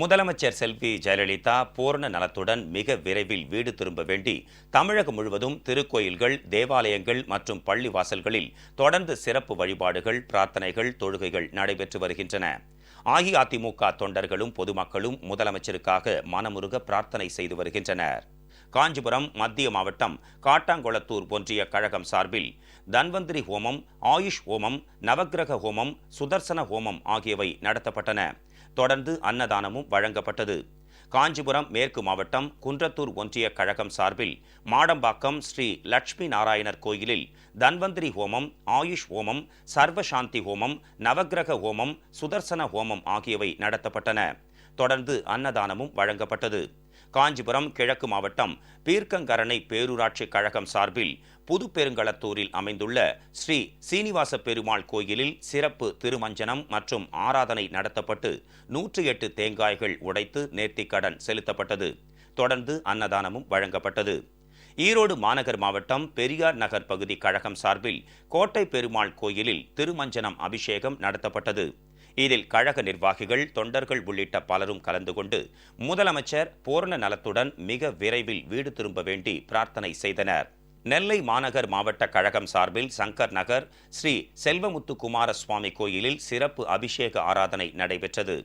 முதலமைச்சர் செல்வி ஜெயலலிதா பூரண நலத்துடன் மிக விரைவில் வீடு திரும்ப வேண்டி தமிழகம் முழுவதும் திருக்கோயில்கள் தேவாலயங்கள் மற்றும் பள்ளி வாசல்களில் தொடர்ந்து சிறப்பு வழிபாடுகள் பிரார்த்தனைகள் தொழுகைகள் நடைபெற்று வருகின்றன. அஇஅதிமுக தொண்டர்களும் பொதுமக்களும் முதலமைச்சருக்காக மனமுருக பிரார்த்தனை செய்து வருகின்றனர். காஞ்சிபுரம் மத்திய மாவட்டம் காட்டாங்குளத்தூர் ஒன்றிய கழகம் சார்பில் தன்வந்திரி ஹோமம் ஆயுஷ் ஹோமம் நவக்கிரக ஹோமம் சுதர்சன ஹோமம் ஆகியவை நடத்தப்பட்டன. தொடர்ந்து அன்னதானமும் வழங்கப்பட்டது. காஞ்சிபுரம் மேற்கு மாவட்டம் குன்றத்தூர் ஒன்றிய கழகம் சார்பில் மாடம்பாக்கம் ஸ்ரீ லட்சுமி நாராயணர் கோயிலில் தன்வந்திரி ஹோமம் ஆயுஷ் ஹோமம் சர்வசாந்தி ஹோமம் நவக்கிரக ஹோமம் சுதர்சன ஹோமம் ஆகியவை நடத்தப்பட்டன. தொடர்ந்து அன்னதானமும் வழங்கப்பட்டது. காஞ்சிபுரம் கிழக்கு மாவட்டம் பீர்க்கங்கரணை பேரூராட்சி கழகம் சார்பில் புது பெருங்களத்தூரில் அமைந்துள்ள ஸ்ரீ சீனிவாச பெருமாள் கோயிலில் சிறப்பு திருமஞ்சனம் மற்றும் ஆராதனை நடத்தப்பட்டு நூற்றி எட்டு தேங்காய்கள் உடைத்து நேர்த்திக்கடன் செலுத்தப்பட்டது. தொடர்ந்து அன்னதானமும் வழங்கப்பட்டது. ஈரோடு மாநகர் மாவட்டம் பெரியார் நகர் பகுதி கழகம் சார்பில் கோட்டை பெருமாள் கோயிலில் திருமஞ்சனம் அபிஷேகம் நடத்தப்பட்டது. இதில் கழக நிர்வாகிகள் தொண்டர்கள் உள்ளிட்ட பலரும் கலந்து கொண்டு முதலமைச்சர் பூரண நலத்துடன் மிக விரைவில் வீடு திரும்ப வேண்டி பிரார்த்தனை செய்தனர். நெல்லை மாநகர் மாவட்ட கழகம் சார்பில் சங்கர் நகர் ஸ்ரீ செல்வமுத்து குமாரசுவாமி கோயிலில் சிறப்பு அபிஷேக ஆராதனை நடைபெற்றது.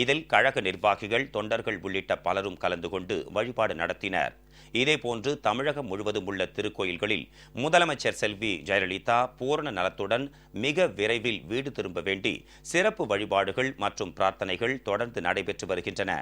இதில் கழக நிர்வாகிகள் தொண்டர்கள் உள்ளிட்ட பலரும் கலந்து கொண்டு வழிபாடு நடத்தினர். இதேபோன்று தமிழகம் முழுவதும் உள்ள திருக்கோயில்களில் முதலமைச்சர் செல்வி ஜெயலலிதா பூரண நலத்துடன் மிக விரைவில் வீடு திரும்ப வேண்டி சிறப்பு வழிபாடுகள் மற்றும் பிரார்த்தனைகள் தொடர்ந்து நடைபெற்று வருகின்றன.